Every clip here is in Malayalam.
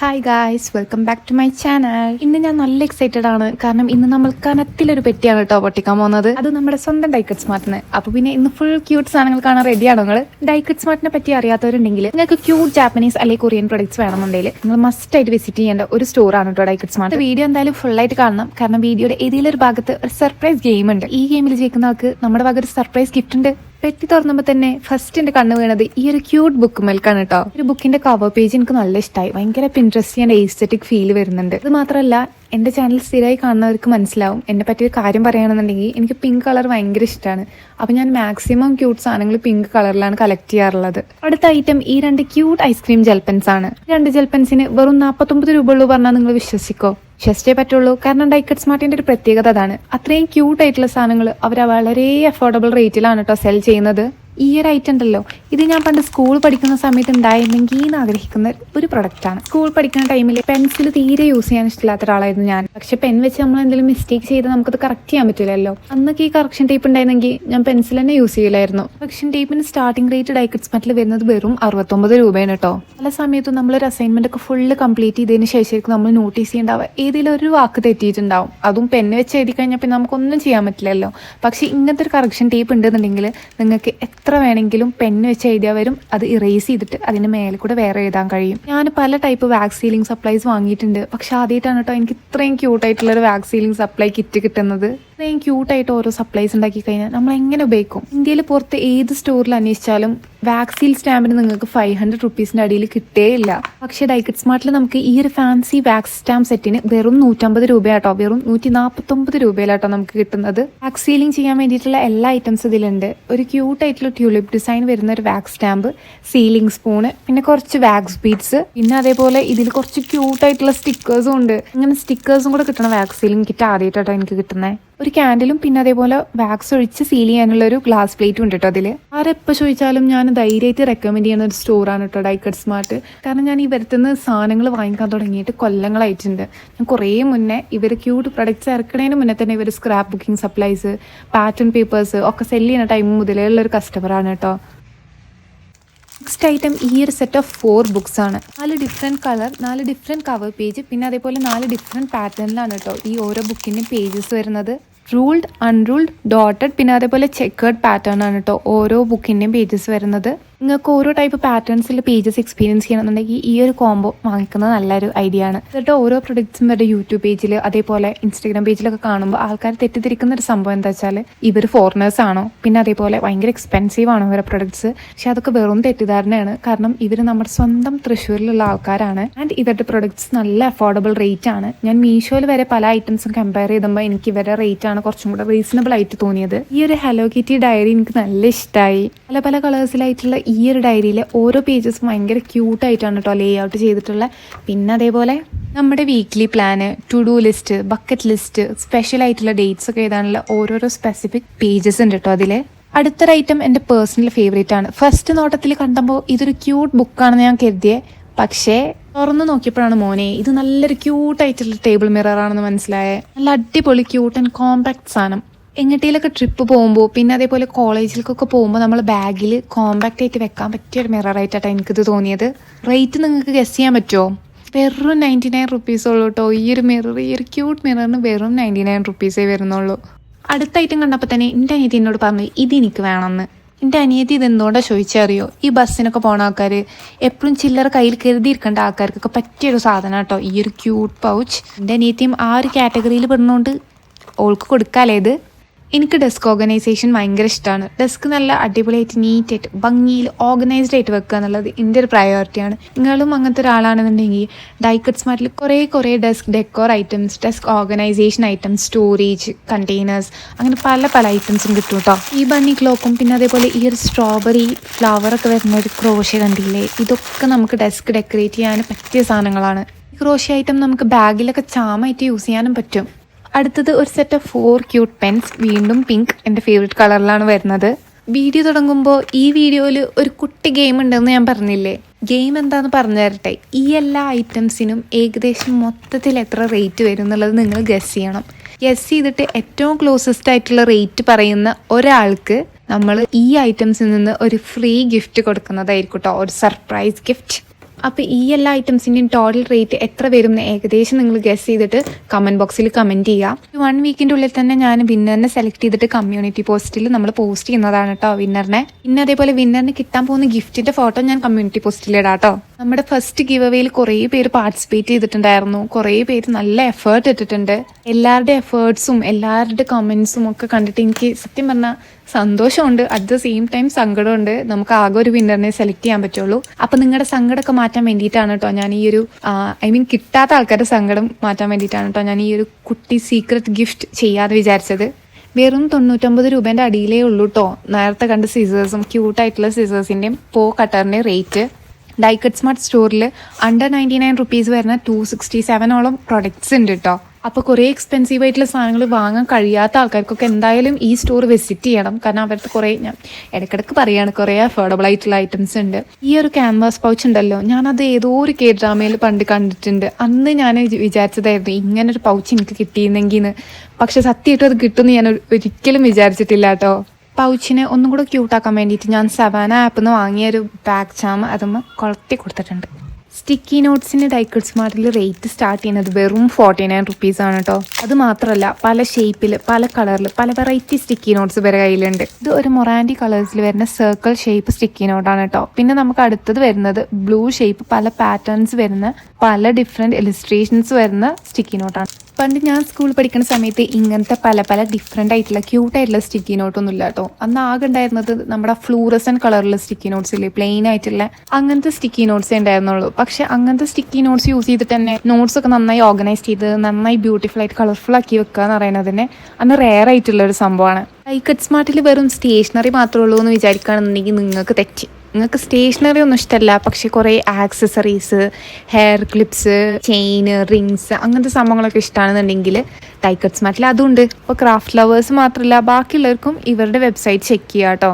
Hi guys welcome back to my channel ഇന്ന് ഞാൻ നല്ല എക്സൈറ്റഡ് ആണ്. കാരണം ഇന്ന് നമ്മൾ കനത്തിലൊരു പെട്ടിയാണ് കേട്ടോ പൊട്ടിക്കാൻ പോകുന്നത്. അത് നമ്മുടെ സ്വന്തം ഡൈക്കറ്റ് സ്മാർട്ടിന് അപ്പൊ പിന്നെ ഇന്ന് ഫുൾ ക്യൂട്ട് സാധനങ്ങൾ കാണാൻ റെഡിയാണോ നിങ്ങൾ ഡൈക്കറ്റ് സ്മാർട്ടിനെ പറ്റി അറിയാത്തവരുണ്ടെങ്കിൽ നിങ്ങൾക്ക് ക്യൂട്ട് ജാപ്പനീസ് അല്ലെങ്കിൽ കൊറിയൻ പ്രൊഡക്ട്സ് വേണമെന്നുണ്ടെങ്കിൽ നിങ്ങൾ മസ്റ്റ് ആയിട്ട് വിസിറ്റ് ചെയ്യേണ്ട ഒരു സ്റ്റോർ ആണ് കേട്ടോ ഡൈക്കറ്റ് സ്മാർട്ട് വീഡിയോ എന്തായാലും ഫുൾ ആയിട്ട് കാണണം. കാരണം വീഡിയോയുടെ ഏതെങ്കിലും ഒരു ഭാഗത്ത് ഒരു സർപ്രൈസ് ഗെയിം ഉണ്ട്. ഈ ഗെയിമിൽ ജയിക്കുന്ന ആൾക്ക് നമ്മുടെ ഭാഗത്ത് ഒരു സർപ്രൈസ് ഗിഫ്റ്റ് ഉണ്ട്. പെട്ടി തുറന്നപ്പോൾ തന്നെ ഫസ്റ്റ് എന്റെ കണ്ണ് വീണത് ഈ ഒരു ക്യൂട്ട് ബുക്ക് മേൽക്കാണ് കേട്ടോ ഒരു ബുക്കിന്റെ കവർ പേജ് എനിക്ക് നല്ല ഇഷ്ടമായി ഭയങ്കര ഇൻട്രസ്റ്റിംഗ് ആൻഡ് എസ്തറ്റിക് ഫീൽ വരുന്നുണ്ട്. അത് മാത്രമല്ല എന്റെ ചാനൽ സ്ഥിരമായി കാണുന്നവർക്ക് മനസ്സിലാവും എന്നെ പറ്റി ഒരു കാര്യം പറയുകയാണെന്നുണ്ടെങ്കിൽ എനിക്ക് പിങ്ക് കളർ ഭയങ്കര ഇഷ്ടമാണ് അപ്പൊ ഞാൻ മാക്സിമം ക്യൂട്ട് സാധനങ്ങൾ പിങ്ക് കളറിലാണ് കളക്ട് ചെയ്യാറുള്ളത്. അടുത്ത ഐറ്റം ഈ രണ്ട് ക്യൂട്ട് ഐസ്ക്രീം ജൽപ്പൻസ് ആണ്. രണ്ട് ജൽപ്പൻസിന് വെറും നാൽപ്പത്തൊമ്പത് രൂപ ഉള്ളൂ പറഞ്ഞാൽ നിങ്ങൾ വിശ്വസിക്കോ? വിശ്വസിച്ചേ പറ്റുള്ളൂ. കാരണം ഡൈക്കറ്റ് സ്മാർട്ടിന്റെ ഒരു പ്രത്യേകത അതാണ്. അത്രയും ക്യൂട്ട് ആയിട്ടുള്ള സാധനങ്ങൾ അവർ വളരെ അഫോർഡബിൾ റേറ്റിലാണ് കേട്ടോ സെൽ ചെയ്യുന്നത്. ഈ ഒരു ഐറ്റം ഉണ്ടല്ലോ. ഇത് ഞാൻ പണ്ട് സ്കൂൾ പഠിക്കുന്ന സമയത്ത് ഉണ്ടായിരുന്നെങ്കിൽ എന്ന് ആഗ്രഹിക്കുന്ന ഒരു പ്രൊഡക്റ്റാണ് സ്കൂൾ പഠിക്കുന്ന ടൈമിൽ പെൻസിൽ തീരെ യൂസ് ചെയ്യാൻ ഇഷ്ടമില്ലാത്ത ഒരാളായിരുന്നു ഞാൻ. പക്ഷെ പെൻ വെച്ച് നമ്മൾ എന്തെങ്കിലും മിസ്റ്റേക്ക് ചെയ്ത് നമുക്കത് കറക്റ്റ് ചെയ്യാൻ പറ്റില്ലല്ലോ അന്നൊക്കെ ഈ കറക്ഷൻ ടേപ്പ് ഉണ്ടായിരുന്നെങ്കിൽ ഞാൻ പെൻസിൽ തന്നെ യൂസ് ചെയ്യില്ലായിരുന്നു കറക്ഷൻ ടേപ്പിന് സ്റ്റാർട്ടിംഗ് റേറ്റ് ഡൈക്കറ്റ് മറ്റിൽ വരുന്നത് വെറും അറുപത്തൊമ്പത് രൂപയാണ് കേട്ടോ പല സമയത്തും നമ്മൾ ഒരു അസൈൻമെന്റ് ഒക്കെ ഫുള്ള് കംപ്ലീറ്റ് ചെയ്തതിന് ശേഷം നമ്മൾ നോട്ടീസ് ചെയ്യേണ്ടാവുക. ഏതെങ്കിലും ഒരു വാക്ക് തെറ്റിയിട്ടുണ്ടാവും. അതും പെൻ വെച്ച് എഴുതി കഴിഞ്ഞാൽ പിന്നെ നമുക്കൊന്നും ചെയ്യാൻ പറ്റില്ലല്ലോ. പക്ഷെ ഇങ്ങനത്തെ ഒരു കറക്ഷൻ ടേപ്പ് ഉണ്ടെന്നുണ്ടെങ്കിൽ നിങ്ങൾക്ക് എത്ര വേണമെങ്കിലും പെൻ വെച്ച് എഴുതിയാൽ വരും. അത് ഇറേസ് ചെയ്തിട്ട് അതിന് മേലെ കൂടെ വേറെ എഴുതാൻ കഴിയും. ഞാൻ പല ടൈപ്പ് വാക്സ് സീലിംഗ് സപ്ലൈസ് വാങ്ങിയിട്ടുണ്ട്. പക്ഷെ ആദ്യമായിട്ടാണ് കേട്ടോ എനിക്ക് ഇത്രയും ക്യൂട്ടായിട്ടുള്ളൊരു വാക്സ് സീലിംഗ് സപ്ലൈ കിറ്റ് കിട്ടുന്നത്. ഇത്രയും ക്യൂട്ടായിട്ട് ഓരോ സപ്ലൈസ് ഉണ്ടാക്കി കഴിഞ്ഞാൽ നമ്മൾ എങ്ങനെ ഉപയോഗിക്കും ഇന്ത്യയിൽ പുറത്ത് ഏത് സ്റ്റോറിൽ അന്വേഷിച്ചാലും വാക്സിൻ സ്റ്റാമ്പിന് നിങ്ങൾക്ക് ഫൈവ് ഹൺഡ്രഡ് റുപ്പീസിന്റെ അടിയിൽ കിട്ടേയില്ല. പക്ഷേ ഡൈക്കറ്റ് സ്മാർട്ടിൽ നമുക്ക് ഈ ഒരു ഫാൻസി വാക്സ് സ്റ്റാമ്പ് സെറ്റിന് വെറും നൂറ്റമ്പത് രൂപയാട്ടോ വെറും നൂറ്റി നാൽപ്പത്തൊമ്പത് രൂപയിലാട്ടോ നമുക്ക് കിട്ടുന്നത്. വാക്സീലിംഗ് ചെയ്യാൻ വേണ്ടിയിട്ടുള്ള എല്ലാ ഐറ്റംസ് ഇതിലുണ്ട്. ഒരു ക്യൂട്ട് ആയിട്ടുള്ള ട്യൂലിപ്പ് ഡിസൈൻ വരുന്ന ഒരു വാക്സ് സ്റ്റാമ്പ് സീലിംഗ് സ്പൂണ് പിന്നെ കുറച്ച് വാക്സ് ബീഡ്സ് പിന്നെ അതേപോലെ ഇതിൽ കുറച്ച് ക്യൂട്ടായിട്ടുള്ള സ്റ്റിക്കേഴ്സും ഉണ്ട്. അങ്ങനെ സ്റ്റിക്കേഴ്സും കൂടെ കിട്ടണ വാക്സീലിംഗ് കിറ്റ് ആദ്യമായിട്ടോ എനിക്ക് കിട്ടുന്നത് ഒരു ക്യാൻഡിലും പിന്നെ അതേപോലെ വാക്സ് ഒഴിച്ച് സീൽ ചെയ്യാനുള്ള ഒരു ഗ്ലാസ് പ്ലേറ്റും ഉണ്ട് കേട്ടോ അതിൽ ആരെപ്പോൾ ചോദിച്ചാലും ഞാൻ ധൈര്യമായിട്ട് റെക്കമെൻഡ് ചെയ്യുന്ന ഒരു സ്റ്റോറാണ് കേട്ടോ ഡൈക്കട്ട് സ്മാർട്ട് കാരണം ഞാൻ ഈ വരുത്തുന്ന സാധനങ്ങൾ വാങ്ങിക്കാൻ തുടങ്ങിയിട്ട് കൊല്ലങ്ങളായിട്ടുണ്ട്. ഞാൻ കുറേ മുന്നേ ഇവർ ക്യൂട്ട് പ്രൊഡക്ട്സ് ഇറക്കണതിന് മുന്നേ തന്നെ ഇവർ scrap booking supplies pattern papers ഒക്കെ സെൽ ചെയ്യുന്ന ടൈം മുതലേ ഉള്ളൊരു കസ്റ്റമറാണ് കേട്ടോ നെക്സ്റ്റ് ഐറ്റം ഈ ഒരു സെറ്റ് ഓഫ് ഫോർ ബുക്സ് ആണ്. നാല് ഡിഫറെന്റ് കളർ നാല് ഡിഫറെന്റ് കവർ പേജ് പിന്നെ അതേപോലെ നാല് ഡിഫറെന്റ് പാറ്റേണിലാണ് കേട്ടോ ഈ ഓരോ ബുക്കിന്റെയും പേജസ് വരുന്നത്. റൂൾഡ് അൺറൂൾഡ് ഡോട്ടഡ് പിന്നെ അതേപോലെ ചെക്കേർഡ് പാറ്റേൺ ആണ് കേട്ടോ ഓരോ ബുക്കിന്റെയും പേജസ് വരുന്നത്. നിങ്ങൾക്ക് ഓരോ ടൈപ്പ് പാറ്റേൺസിൽ പേജസ് എക്സ്പീരിയൻസ് ചെയ്യണമെന്നുണ്ടെങ്കിൽ ഈ ഒരു കോംബോ വാങ്ങിക്കുന്നത് നല്ലൊരു ഐഡിയ ആണ്. എന്നിട്ട് ഓരോ പ്രൊഡക്ട്സും ഇവരുടെ യൂട്യൂബ് പേജിൽ അതേപോലെ ഇൻസ്റ്റാഗ്രാം പേജിലൊക്കെ കാണുമ്പോൾ ആൾക്കാർ തെറ്റിദ്ധരിക്കുന്ന ഒരു സംഭവം എന്താ വെച്ചാൽ ഇവർ ഫോറിനേഴ്സ് ആണോ? പിന്നെ അതേപോലെ ഭയങ്കര എക്സ്പെൻസീവ് ആണോ ഇവരുടെ പ്രൊഡക്ട്സ് പക്ഷെ അതൊക്കെ വെറും തെറ്റിദ്ധാരണയാണ്. കാരണം ഇവർ നമ്മുടെ സ്വന്തം തൃശ്ശൂരിലുള്ള ആൾക്കാരാണ്. ആൻഡ് ഇവരുടെ പ്രൊഡക്ട്സ് നല്ല അഫോർഡബിൾ റേറ്റ് ആണ്. ഞാൻ മീഷോയിൽ വരെ പല ഐറ്റംസും കമ്പയർ ചെയ്തുമ്പോൾ എനിക്ക് ഇവരുടെ റേറ്റ് ആണ് കുറച്ചും കൂടെ റീസണബിൾ ആയിട്ട് തോന്നിയത്. ഈ ഒരു ഹലോ കിറ്റി ഡയറി എനിക്ക് നല്ല ഇഷ്ടമായി പല പല കളേഴ്സിലായിട്ടുള്ള ഈ ഒരു ഡയറിയിലെ ഓരോ പേജസും ഭയങ്കര ക്യൂട്ടായിട്ടാണ് കേട്ടോ ലേ ഔട്ട് ചെയ്തിട്ടുള്ളത് പിന്നെ അതേപോലെ നമ്മുടെ weekly plan to do list bucket list special ആയിട്ടുള്ള ഡേറ്റ്സ് ഒക്കെ എഴുതാനുള്ള ഓരോരോ സ്പെസിഫിക് പേജസ് ഉണ്ട് കേട്ടോ അതിൽ അടുത്തൊരു ഐറ്റം എന്റെ പേഴ്സണൽ ഫേവറേറ്റ് ആണ്. ഫസ്റ്റ് നോട്ടത്തിൽ കണ്ടപ്പോൾ ഇതൊരു ക്യൂട്ട് ബുക്കാണെന്ന് ഞാൻ കരുതിയത് പക്ഷേ തുറന്നു നോക്കിയപ്പോഴാണ് മോനെ ഇത് നല്ലൊരു ക്യൂട്ട് ആയിട്ടുള്ള ടേബിൾ മിറർ ആണെന്ന് മനസ്സിലായത് നല്ല അടിപൊളി ക്യൂട്ട് ആൻഡ് കോമ്പാക്ട് സാധനം എങ്ങോട്ടേലൊക്കെ ട്രിപ്പ് പോകുമ്പോൾ പിന്നെ അതേപോലെ കോളേജിലേക്കൊക്കെ പോകുമ്പോൾ നമ്മൾ ബാഗിൽ കോമ്പാക്റ്റ് ആയിട്ട് വെക്കാൻ പറ്റിയ ഒരു മിറർ എനിക്കിത് തോന്നിയത്. റേറ്റ് നിങ്ങൾക്ക് ഗസ് ചെയ്യാൻ പറ്റുമോ വെറും നയന്റി നയൻ റുപ്പീസ് ഉള്ളൂ കേട്ടോ ഈ ഒരു മിറർ ഈ ഒരു ക്യൂട്ട് മിററിന് വെറും നയന്റി നയൻ റുപ്പീസേ വരുന്നുള്ളൂ. അടുത്ത ഐറ്റം കണ്ടപ്പോൾ തന്നെ എന്റെ അനിയത്തി എന്നോട് പറഞ്ഞു ഇത് എനിക്ക് വേണമെന്ന് എന്റെ അനിയത്തി ഇത് എന്തുകൊണ്ടാണ് ചോദിച്ചറിയോ? ഈ ബസ്സിനൊക്കെ പോണ ആൾക്കാർ എപ്പോഴും ചില്ലറ കയ്യിൽ കരുതിയിരിക്കേണ്ട ആൾക്കാർക്കൊക്കെ പറ്റിയൊരു സാധനം കേട്ടോ ഈ ഒരു ക്യൂട്ട് പൗച്ച് എന്റെ അനിയത്തിയും ആ ഒരു കാറ്റഗറിയിൽ പെടുന്നതുകൊണ്ട് ഓൾക്ക് കൊടുക്കാലേ ഇത്? എനിക്ക് ഡെസ്ക് ഓർഗനൈസേഷൻ ഭയങ്കര ഇഷ്ടമാണ് ഡെസ്ക് നല്ല അടിപൊളിയായിട്ട് നീറ്റായിട്ട് ഭംഗിയിൽ ഓർഗനൈസ്ഡ് ആയിട്ട് വെക്കുക എന്നുള്ളത് എന്റെ ഒരു പ്രയോറിറ്റിയാണ് നിങ്ങളും അങ്ങനത്തെ ഒരാളാണെന്നുണ്ടെങ്കിൽ ഡൈക്കറ്റ് സ്മാർട്ടിൽ കുറേ കുറേ desk decor items desk organisation items storage containers അങ്ങനെ പല പല ഐറ്റംസും കിട്ടും കേട്ടോ ഈ ബണ്ണി ക്ലോക്കും പിന്നെ അതേപോലെ ഈ ഒരു സ്ട്രോബെറി ഫ്ലവർ ഒക്കെ വരുന്ന ഒരു ക്രോഷ കണ്ടില്ലേ? ഇതൊക്കെ നമുക്ക് ഡെസ്ക് ഡെക്കറേറ്റ് ചെയ്യാൻ പറ്റിയ സാധനങ്ങളാണ്. ക്രോഷ ഐറ്റം നമുക്ക് ബാഗിലൊക്കെ ചാമായിട്ട് യൂസ് ചെയ്യാനും പറ്റും. അടുത്തത് ഒരു set of four cute pens വീണ്ടും പിങ്ക് എന്റെ ഫേവറേറ്റ് കളറിലാണ് വരുന്നത്. വീഡിയോ തുടങ്ങുമ്പോൾ ഈ വീഡിയോയിൽ ഒരു കുട്ടി ഗെയിം ഉണ്ടെന്ന് ഞാൻ പറഞ്ഞില്ലേ? ഗെയിം എന്താന്ന് പറഞ്ഞു തരട്ടെ? ഈ എല്ലാ ഐറ്റംസിനും ഏകദേശം മൊത്തത്തിൽ എത്ര റേറ്റ് വരും എന്നുള്ളത് നിങ്ങൾ ഗസ് ചെയ്യണം. ഗസ് ചെയ്തിട്ട് ഏറ്റവും ക്ലോസസ്റ്റ് ആയിട്ടുള്ള റേറ്റ് പറയുന്ന ഒരാൾക്ക് നമ്മൾ ഈ ഐറ്റംസിൽ നിന്ന് ഒരു ഫ്രീ ഗിഫ്റ്റ് കൊടുക്കുന്നതായിരിക്കും കേട്ടോ ഒരു സർപ്രൈസ് ഗിഫ്റ്റ് അപ്പോൾ ഈ എല്ലാ ഐറ്റംസിന്റെയും ടോട്ടൽ റേറ്റ് എത്ര വരും എന്ന് ഏകദേശം നിങ്ങൾ ഗസ് ചെയ്തിട്ട് കമന്റ് ബോക്സിൽ കമന്റ് ചെയ്യുക വൺ വീക്കിന്റെ ഉള്ളിൽ തന്നെ ഞാൻ വിന്നറിനെ സെലക്ട് ചെയ്തിട്ട് കമ്മ്യൂണിറ്റി പോസ്റ്റിൽ നമ്മൾ പോസ്റ്റ് ചെയ്യുന്നതാണ് കേട്ടോ വിന്നറിനെ പിന്നെ അതേപോലെ വിന്നറിന് കിട്ടാൻ പോകുന്ന ഗിഫ്റ്റിന്റെ ഫോട്ടോ ഞാൻ കമ്മ്യൂണിറ്റി പോസ്റ്റിൽ ഇടാം കേട്ടോ നമ്മുടെ ഫസ്റ്റ് ഗിവ് അവേയിൽ കുറേ പേര് പാർട്ടിസിപ്പേറ്റ് ചെയ്തിട്ടുണ്ടായിരുന്നു. കുറേ പേര് നല്ല എഫേർട്ട് ഇട്ടിട്ടുണ്ട്. എല്ലാവരുടെ എഫേർട്സും എല്ലാവരുടെ കമൻസും ഒക്കെ കണ്ടിട്ട് എനിക്ക് സത്യം പറഞ്ഞാൽ സന്തോഷമുണ്ട്. അറ്റ് ദ സെയിം ടൈം സങ്കടമുണ്ട്. നമുക്ക് ആകെ ഒരു വിന്നറിനെ സെലക്ട് ചെയ്യാൻ പറ്റുള്ളൂ. അപ്പൊ നിങ്ങളുടെ സങ്കടമൊക്കെ മാറ്റാൻ വേണ്ടിയിട്ടാണ് കേട്ടോ ഞാൻ ഈ ഒരു ഐ മീൻ കിട്ടാത്ത ആൾക്കാരുടെ സങ്കടം മാറ്റാൻ വേണ്ടിയിട്ടാണ് കേട്ടോ ഞാൻ ഈ ഒരു കുട്ടി സീക്രട്ട് ഗിഫ്റ്റ് ചെയ്യാതെ വിചാരിച്ചത്. വെറും തൊണ്ണൂറ്റൊമ്പത് രൂപേന്റെ അടിയിലേ ഉള്ളൂ കേട്ടോ നേരത്തെ കണ്ട സീസേഴ്സും ക്യൂട്ടായിട്ടുള്ള സീസേഴ്സിന്റെയും പോ കട്ടറിന്റെ റേറ്റ് ഡൈക്കറ്റ് സ്മാർട്ട് സ്റ്റോറിൽ അണ്ടർ നയന്റി നയൻ റുപ്പീസ് വരുന്ന ടു സിക്സ്റ്റി സെവനോളം പ്രൊഡക്ട്സ് ഉണ്ട് കേട്ടോ അപ്പോൾ കുറേ എക്സ്പെൻസീവ് ആയിട്ടുള്ള സാധനങ്ങൾ വാങ്ങാൻ കഴിയാത്ത ആൾക്കാർക്കൊക്കെ എന്തായാലും ഈ സ്റ്റോർ വിസിറ്റ് ചെയ്യണം. കാരണം അവരുടെ കുറേ ഞാൻ ഇടയ്ക്കിടയ്ക്ക് പറയുകയാണ് കുറേ അഫോർഡബിൾ ആയിട്ടുള്ള ഐറ്റംസ് ഉണ്ട്. ഈ ഒരു ക്യാൻവാസ് പൗച്ച് ഉണ്ടല്ലോ ഞാനത് ഏതോ ഒരു കെ ഡ്രാമയിൽ പണ്ട് കണ്ടിട്ടുണ്ട്. അന്ന് ഞാൻ വിചാരിച്ചതായിരുന്നു ഇങ്ങനൊരു പൗച്ച് എനിക്ക് കിട്ടിയിരുന്നെങ്കിൽ പക്ഷെ സത്യമായിട്ടും അത് കിട്ടുമെന്ന് ഞാൻ ഒരിക്കലും വിചാരിച്ചിട്ടില്ല കേട്ടോ പൗച്ചിനെ ഒന്നും കൂടെ ക്യൂട്ടാക്കാൻ വേണ്ടിയിട്ട് ഞാൻ സവാന ആപ്പിൽ നിന്ന് വാങ്ങിയ ഒരു ബാഗ് ചാമ അതുമ്മ കൊളത്തി കൊടുത്തിട്ടുണ്ട്. സ്റ്റിക്കി നോട്ട്സിന് ഡൈക്കഡ് സ്മാർട്ടിൽ റേറ്റ് സ്റ്റാർട്ട് ചെയ്യുന്നത് വെറും ഫോർട്ടി നയൻ റുപ്പീസ് ആണ് കേട്ടോ അത് മാത്രമല്ല പല ഷേപ്പിൽ പല കളറിൽ പല വെറൈറ്റി സ്റ്റിക്കി നോട്ട്സ് വരെ കയ്യിലുണ്ട്. ഇത് ഒരു മൊറാൻഡി കളേഴ്സിൽ വരുന്ന സർക്കിൾ ഷേപ്പ് സ്റ്റിക്കി നോട്ടാണ് കേട്ടോ പിന്നെ നമുക്ക് അടുത്തത് വരുന്നത് ബ്ലൂ ഷേപ്പ് പല പാറ്റേൺസ് വരുന്ന പല ഡിഫറെന്റ് ഇലിസ്ട്രേഷൻസ് വരുന്ന സ്റ്റിക്കി നോട്ടാണ് പണ്ട് ഞാൻ സ്കൂളിൽ പഠിക്കുന്ന സമയത്ത് ഇങ്ങനത്തെ പല പല ഡിഫറെന്റ് ആയിട്ടുള്ള ക്യൂട്ടായിട്ടുള്ള സ്റ്റിക്കി നോട്ടൊന്നും ഇല്ല കേട്ടോ അന്ന് ആകെ ഉണ്ടായിരുന്നത് നമ്മുടെ ഫ്ലൂറസൻ കളറിലുള്ള സ്റ്റിക്കി നോട്ട്സ് ഇല്ലേ പ്ലെയിൻ ആയിട്ടുള്ള അങ്ങനത്തെ സ്റ്റിക്കി നോട്ട്സേ ഉണ്ടായിരുന്നുള്ളൂ. പക്ഷെ അങ്ങനത്തെ സ്റ്റിക്കി നോട്ട്സ് യൂസ് ചെയ്തിട്ട് തന്നെ നോട്ട്സ് ഒക്കെ നന്നായി ഓർഗനൈസ് ചെയ്ത് നന്നായി ബ്യൂട്ടിഫുൾ ആയിട്ട് കളർഫുൾ ആക്കി വെക്കുക എന്ന് പറയുന്നത് തന്നെ അന്ന് റെയർ ആയിട്ടുള്ള ഒരു സംഭവമാണ് ഐക്കറ്റ് സ്മാർട്ടിൽ വെറും സ്റ്റേഷനറി മാത്രമേ ഉള്ളൂ എന്ന് വിചാരിക്കുകയാണെന്നുണ്ടെങ്കിൽ നിങ്ങൾക്ക് തെറ്റി. നിങ്ങൾക്ക് സ്റ്റേഷനറി ഒന്നും ഇഷ്ടമല്ല പക്ഷെ കുറേ accessories hair clips chain rings അങ്ങനത്തെ സംഭവങ്ങളൊക്കെ ഇഷ്ടമാണെന്നുണ്ടെങ്കിൽ ടൈക്കറ്റ്സ് മാറ്റിൽ അതുണ്ട്. ഇപ്പോൾ ക്രാഫ്റ്റ് ലവേഴ്സ് മാത്രമല്ല ബാക്കിയുള്ളവർക്കും ഇവരുടെ വെബ്സൈറ്റ് ചെക്ക് ചെയ്യുക കേട്ടോ.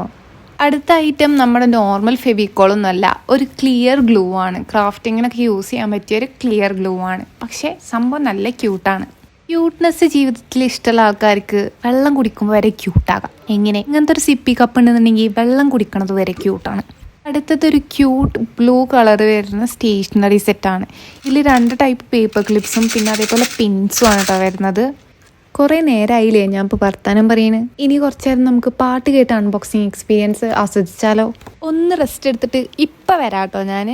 അടുത്ത ഐറ്റം നമ്മുടെ നോർമൽ ഫെവിക്കോളൊന്നും അല്ല ഒരു ക്ലിയർ ഗ്ലൂ ആണ്. ക്രാഫ്റ്റിങ്ങിനൊക്കെ യൂസ് ചെയ്യാൻ പറ്റിയ ഒരു ക്ലിയർ ഗ്ലൂ ആണ്. പക്ഷേ സംഭവം നല്ല ക്യൂട്ടാണ് ക്യൂട്ട്നെസ് ജീവിതത്തിൽ ഇഷ്ടമുള്ള ആൾക്കാർക്ക് വെള്ളം കുടിക്കുമ്പോൾ വരെ ക്യൂട്ടാകാം എങ്ങനെ? ഇങ്ങനത്തെ ഒരു സിപ്പി കപ്പ് ഉണ്ടെന്നുണ്ടെങ്കിൽ വെള്ളം കുടിക്കണത് വരെ ക്യൂട്ടാണ് അടുത്തത് ഒരു ക്യൂട്ട് ബ്ലൂ കളർ വരുന്ന സ്റ്റേഷനറി സെറ്റാണ് ഇതിൽ രണ്ട് ടൈപ്പ് പേപ്പർ ക്ലിപ്സും പിന്നെ അതേപോലെ പിൻസും ആണ് കേട്ടോ വരുന്നത്. കുറേ നേരമായില്ലേ ഞാൻ ഇപ്പോൾ വർത്താനം പറയണ്. ഇനി കുറച്ച് നേരം നമുക്ക് പാട്ട് കേട്ട് അൺബോക്സിങ് എക്സ്പീരിയൻസ് ആസ്വദിച്ചാലോ? ഒന്ന് റെസ്റ്റ് എടുത്തിട്ട് ഇപ്പം വരാട്ടോ ഞാൻ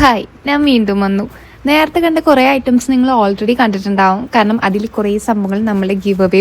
ഹായ് ഞാൻ വീണ്ടും വന്നു. നേരത്തെ കണ്ട കുറേ ഐറ്റംസ് നിങ്ങൾ ഓൾറെഡി കണ്ടിട്ടുണ്ടാവും. കാരണം അതിൽ കുറേ സംഭവങ്ങൾ നമ്മുടെ ഗിവ് അവേ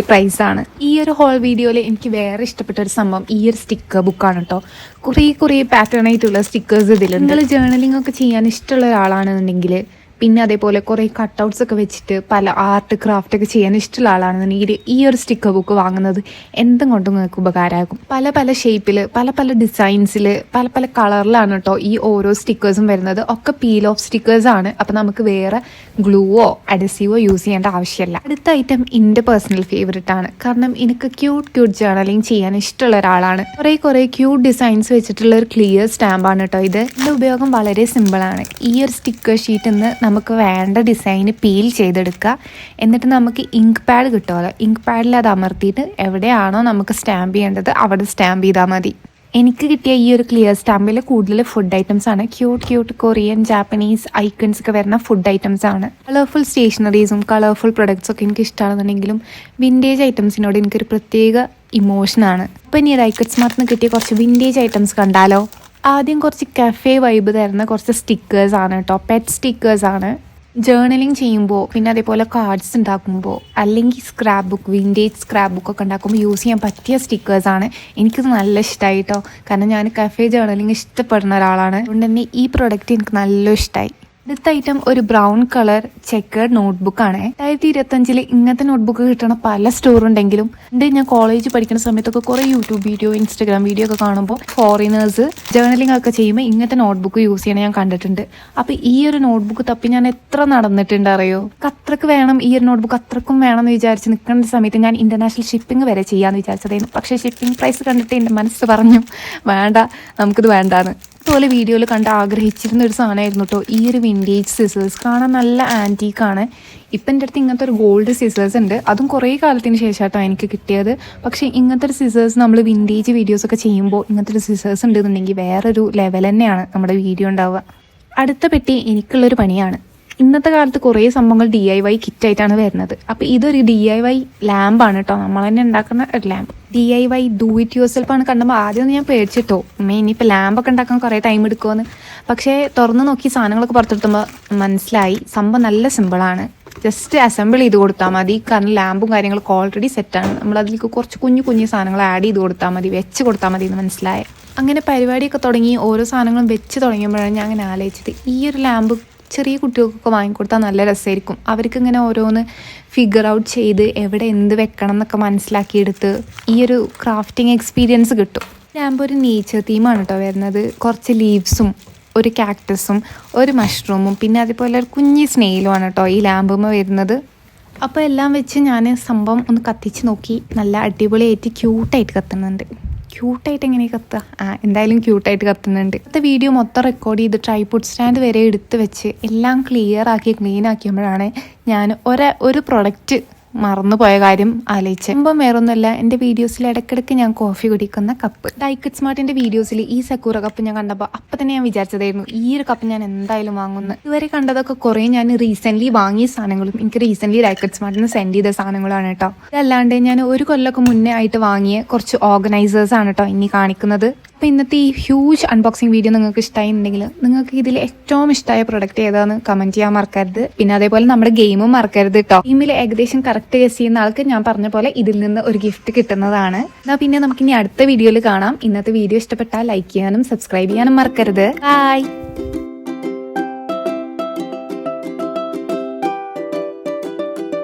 ആണ്. ഈ ഒരു ഹോൾ വീഡിയോയിൽ എനിക്ക് വേറെ ഇഷ്ടപ്പെട്ട ഒരു സംഭവം ഈ ഒരു സ്റ്റിക്കർ ബുക്കാണ് കേട്ടോ കുറേ കുറേ പാറ്റേൺ ആയിട്ടുള്ള സ്റ്റിക്കേഴ്സ് ഇതിലുണ്ട്. നിങ്ങൾ ജേർണലിംഗ് ഒക്കെ ചെയ്യാൻ ഇഷ്ടമുള്ള ഒരാളാണെന്നുണ്ടെങ്കിൽ പിന്നെ അതേപോലെ കുറേ കട്ടൗട്ട്സ് ഒക്കെ വെച്ചിട്ട് പല ആർട്ട് ക്രാഫ്റ്റ് ഒക്കെ ചെയ്യാൻ ഇഷ്ടമുള്ള ആളാണെന്നുണ്ടെങ്കിൽ ഈ ഒരു സ്റ്റിക്കർ ബുക്ക് വാങ്ങുന്നത് എന്തും കൊണ്ടും നിങ്ങൾക്ക് ഉപകാരമാകും. പല പല ഷേപ്പിൽ പല പല ഡിസൈൻസിൽ പല പല കളറിലാണ് കേട്ടോ ഈ ഓരോ സ്റ്റിക്കേഴ്സും വരുന്നത്. ഒക്കെ പീൽ ഓഫ് സ്റ്റിക്കേഴ്സ് ആണ്. അപ്പം നമുക്ക് വേറെ ഗ്ലൂവോ അഡസീവോ യൂസ് ചെയ്യേണ്ട ആവശ്യമില്ല. അടുത്ത ഐറ്റം എന്റെ പേഴ്സണൽ ഫേവറേറ്റ് ആണ്. കാരണം എനിക്ക് ക്യൂട്ട് ക്യൂട്ട് ജേർണലിങ് ചെയ്യാൻ ഇഷ്ടമുള്ള ഒരാളാണ്. കുറേ കുറേ ക്യൂട്ട് ഡിസൈൻസ് വെച്ചിട്ടുള്ള ഒരു ക്ലിയർ സ്റ്റാമ്പാണ് കേട്ടോ ഇത്. ഇതിന്റെ ഉപയോഗം വളരെ സിമ്പിളാണ് ഈ ഒരു സ്റ്റിക്കർ ഷീറ്റ് നിന്ന് നമുക്ക് വേണ്ട ഡിസൈന് പീൽ ചെയ്തെടുക്കുക. എന്നിട്ട് നമുക്ക് ഇങ്ക് പാഡ് കിട്ടുമല്ലോ. ഇങ്ക് പാഡിൽ അത് അമർത്തിയിട്ട് എവിടെയാണോ നമുക്ക് സ്റ്റാമ്പ് ചെയ്യേണ്ടത് അവിടെ സ്റ്റാമ്പ് ചെയ്താൽ മതി. എനിക്ക് കിട്ടിയ ഈ ഒരു ക്ലിയർ സ്റ്റാമ്പിൽ കൂടുതൽ ഫുഡ് ഐറ്റംസ് ആണ്. Cute cute Korean Japanese icons ഒക്കെ വരുന്ന ഫുഡ് ഐറ്റംസ് ആണ്. കളർഫുൾ സ്റ്റേഷനറീസും കളർഫുൾ പ്രൊഡക്ട്സ് ഒക്കെ എനിക്ക് ഇഷ്ടമാണെന്നുണ്ടെങ്കിലും വിന്റേജ് ഐറ്റംസിനോട് എനിക്കൊരു പ്രത്യേക ഇമോഷനാണ് അപ്പം ഇനി ഒരു മാർട്ടിൽ നിന്ന് കിട്ടിയ കുറച്ച് വിന്റേജ് ഐറ്റംസ് കണ്ടാലോ? ആദ്യം കുറച്ച് കഫേ വൈബ് തരുന്ന കുറച്ച് സ്റ്റിക്കേഴ്സ് ആണ് കേട്ടോ പെറ്റ് സ്റ്റിക്കേഴ്സ് ആണ്. ജേർണലിങ് ചെയ്യുമ്പോൾ പിന്നെ അതേപോലെ കാർഡ്സ് ഉണ്ടാക്കുമ്പോൾ അല്ലെങ്കിൽ scrapbook vintage scrapbook ഒക്കെ ഉണ്ടാക്കുമ്പോൾ യൂസ് ചെയ്യാൻ പറ്റിയ സ്റ്റിക്കേഴ്സാണ് എനിക്കത് നല്ല ഇഷ്ടമായി കേട്ടോ കാരണം ഞാൻ കഫേ ജേർണലിങ് ഇഷ്ടപ്പെടുന്ന ഒരാളാണ്. അതുകൊണ്ട് തന്നെ ഈ പ്രൊഡക്റ്റ് എനിക്ക് നല്ല ഇഷ്ടമായി അടുത്ത ഐറ്റം ഒരു ബ്രൗൺ കളർ ചെക്കേർഡ് നോട്ട്ബുക്കാണ് രണ്ടായിരത്തി ഇരുപത്തഞ്ചിൽ ഇങ്ങനത്തെ നോട്ട്ബുക്ക് കിട്ടണ പല സ്റ്റോർ ഉണ്ടെങ്കിലും ഉണ്ട് ഞാൻ കോളേജ് പഠിക്കുന്ന സമയത്തൊക്കെ കുറേ യൂട്യൂബ് വീഡിയോ ഇൻസ്റ്റാഗ്രാം വീഡിയോ ഒക്കെ കാണുമ്പോൾ ഫോറിനേഴ്സ് ജേർണലിംഗ് ഒക്കെ ചെയ്യുമ്പോൾ ഇങ്ങനത്തെ നോട്ട്ബുക്ക് യൂസ് ചെയ്യണ ഞാൻ കണ്ടിട്ടുണ്ട്. അപ്പോൾ ഈ ഒരു നോട്ട്ബുക്ക് തപ്പി ഞാൻ എത്ര നടന്നിട്ടുണ്ട് അറിയോ? അത്രയ്ക്ക് വേണം ഈ ഒരു നോട്ട്ബുക്ക് അത്രക്കും വേണം എന്ന് വിചാരിച്ച് നിൽക്കുന്ന സമയത്ത് ഞാൻ ഇന്റർനാഷണൽ ഷിപ്പിംഗ് വരെ ചെയ്യാന്ന് വിചാരിച്ചതായിരുന്നു. പക്ഷേ ഷിപ്പിംഗ് പ്രൈസ് കണ്ടിട്ട് എന്റെ മനസ്സ് പറഞ്ഞു വേണ്ട നമുക്കിത് വേണ്ടാന്ന്. അതുപോലെ വീഡിയോയിൽ കണ്ട് ആഗ്രഹിച്ചിരുന്ന ഒരു സാധനമായിരുന്നു കേട്ടോ ഈ ഒരു വിന്റേജ് സിസേഴ്സ് കാണാൻ നല്ല ആന്റീക്കാണ് ഇപ്പം എന്റെ അടുത്ത് ഇങ്ങനത്തെ ഒരു ഗോൾഡ് സിസേഴ്സ് ഉണ്ട്. അതും കുറേ കാലത്തിന് ശേഷമായിട്ടോ എനിക്ക് കിട്ടിയത്. പക്ഷേ ഇങ്ങനത്തെ ഒരു സിസേഴ്സ് നമ്മൾ വിന്റേജ് വീഡിയോസൊക്കെ ചെയ്യുമ്പോൾ ഇങ്ങനത്തെ ഒരു സിസേഴ്സ് ഉണ്ടെന്നുണ്ടെങ്കിൽ വേറൊരു ലെവൽ തന്നെയാണ് നമ്മുടെ വീഡിയോ ഉണ്ടാവുക. അടുത്ത പെട്ടി എനിക്കുള്ളൊരു പണിയാണ്. ഇന്നത്തെ കാലത്ത് കുറേ സംഭവങ്ങൾ ഡി ഐ വൈ കിറ്റായിട്ടാണ് വരുന്നത്. അപ്പൊ ഇതൊരു ഡി ഐ വൈ ലാമ്പാണ് കേട്ടോ നമ്മൾ തന്നെ ഉണ്ടാക്കുന്ന ഒരു lamp D I Y do it your സെൽഫാണ് കണ്ടപ്പോൾ ഒന്ന് ഞാൻ പേടിച്ചിട്ടോ. അമ്മേ ഇനിയിപ്പോൾ ലാമ്പൊക്കെ ഉണ്ടാക്കാൻ കുറേ ടൈം എടുക്കുമെന്ന് പക്ഷേ തുറന്നു നോക്കി സാധനങ്ങളൊക്കെ പുറത്തെടുത്തുമ്പോൾ മനസ്സിലായി. സംഭവം നല്ല സിമ്പിളാണ് ജസ്റ്റ് അസംബിൾ ചെയ്ത് കൊടുത്താൽ മതി. കാരണം ലാമ്പും കാര്യങ്ങളൊക്കെ ഓൾറെഡി സെറ്റാണ് നമ്മൾ അതിലേക്ക് കുറച്ച് കുഞ്ഞു കുഞ്ഞു സാധനങ്ങൾ ആഡ് ചെയ്ത് കൊടുത്താൽ മതി. വെച്ച് കൊടുത്താൽ മതി എന്ന് മനസ്സിലായി. അങ്ങനെ പരിപാടിയൊക്കെ തുടങ്ങി ഓരോ സാധനങ്ങളും വെച്ച് തുടങ്ങിയപ്പോഴാണ് ഞാൻ അങ്ങനെ ആലോചിച്ചത്. ഈ ഒരു ലാമ്പ് ചെറിയ കുട്ടികൾക്കൊക്കെ വാങ്ങിക്കൊടുത്താൽ നല്ല രസമായിരിക്കും. അവർക്ക് ഇങ്ങനെ ഓരോന്ന് ഫിഗർ ഔട്ട് ചെയ്ത് എവിടെ എന്ത് വെക്കണം എന്നൊക്കെ മനസ്സിലാക്കിയെടുത്ത് ഈ ഒരു ക്രാഫ്റ്റിംഗ് എക്സ്പീരിയൻസ് കിട്ടും. ഞാനിപ്പോൾ ഒരു നേച്ചർ തീമാണ് കേട്ടോ വരുന്നത്. കുറച്ച് ലീവ്സും ഒരു കാക്ടസും ഒരു മഷ്റൂമും പിന്നെ അതേപോലെ ഒരു കുഞ്ഞി സ്നെയിലുമാണ് കേട്ടോ ഈ ലാമ്പുമ്മ വരുന്നത്. അപ്പോൾ എല്ലാം വെച്ച് ഞാൻ സംഭവം ഒന്ന് കത്തിച്ച് നോക്കി. നല്ല അടിപൊളിയായിട്ട് ക്യൂട്ടായിട്ട് കത്തുന്നുണ്ട്. ക്യൂട്ടായിട്ട് എങ്ങനെ കത്തുക ആ എന്തായാലും ക്യൂട്ടായിട്ട് കത്തുന്നുണ്ട്. അടുത്ത വീഡിയോ മൊത്തം റെക്കോർഡ് ചെയ്ത് ട്രൈപുഡ് സ്റ്റാൻഡ് വരെ എടുത്ത് വെച്ച് എല്ലാം ക്ലിയർ ആക്കി ക്ലീൻ ആക്കിയപ്പോഴാണ് ഞാൻ ഒരേ ഒരു പ്രൊഡക്റ്റ് മറന്നുപോയ കാര്യം ആലോചിച്ച്. സംഭവം വേറൊന്നുമല്ല എന്റെ വീഡിയോസിൽ ഇടയ്ക്കിടയ്ക്ക് ഞാൻ കോഫി കുടിക്കുന്ന കപ്പ്. ഡൈക്കറ്റ് സ്മാർട്ടിന്റെ വീഡിയോസിൽ ഈ സക്കൂറ കപ്പ് ഞാൻ കണ്ടപ്പോൾ അപ്പം തന്നെ ഞാൻ വിചാരിച്ചതായിരുന്നു ഈ ഒരു കപ്പ് ഞാൻ എന്തായാലും വാങ്ങുന്നു. ഇതുവരെ കണ്ടതൊക്കെ കുറേ ഞാൻ റീസെന്റ്ലി വാങ്ങിയ സാധനങ്ങളും എനിക്ക് റീസെന്റ്ലി ഡൈക്കറ്റ് സ്മാർട്ടിന് സെൻഡ് ചെയ്ത സാധനങ്ങളാണ് കേട്ടോ. ഇതല്ലാണ്ട് ഞാൻ ഒരു കൊല്ലമൊക്കെ മുന്നേ ആയിട്ട് വാങ്ങിയ കുറച്ച് ഓർഗനൈസേഴ്സ് ആണ് കേട്ടോ ഇനി കാണിക്കുന്നത്. അപ്പോൾ ഇന്നത്തെ ഈ ഹ്യൂജ് അൺബോക്സിംഗ് വീഡിയോ നിങ്ങൾക്ക് ഇഷ്ടമായിട്ടുണ്ടെങ്കിൽ നിങ്ങൾക്ക് ഇതിൽ ഏറ്റവും ഇഷ്ടമായ പ്രൊഡക്റ്റ് ഏതാന്ന് കമന്റ് ചെയ്യാൻ മറക്കരുത്. പിന്നെ അതേപോലെ നമ്മുടെ ഗെയിമും മറക്കരുത് കേട്ടോ ഗെയിമിൽ ഏകദേശം കറക്റ്റ് ഗസ് ചെയ്യുന്ന ആൾക്ക് ഞാൻ പറഞ്ഞ പോലെ ഇതിൽ നിന്ന് ഒരു ഗിഫ്റ്റ് കിട്ടുന്നതാണ്. എന്നാൽ പിന്നെ നമുക്ക് ഇനി അടുത്ത വീഡിയോയിൽ കാണാം. ഇന്നത്തെ വീഡിയോ ഇഷ്ടപ്പെട്ടാൽ ലൈക്ക് ചെയ്യാനും സബ്സ്ക്രൈബ് ചെയ്യാനും മറക്കരുത്. ബൈ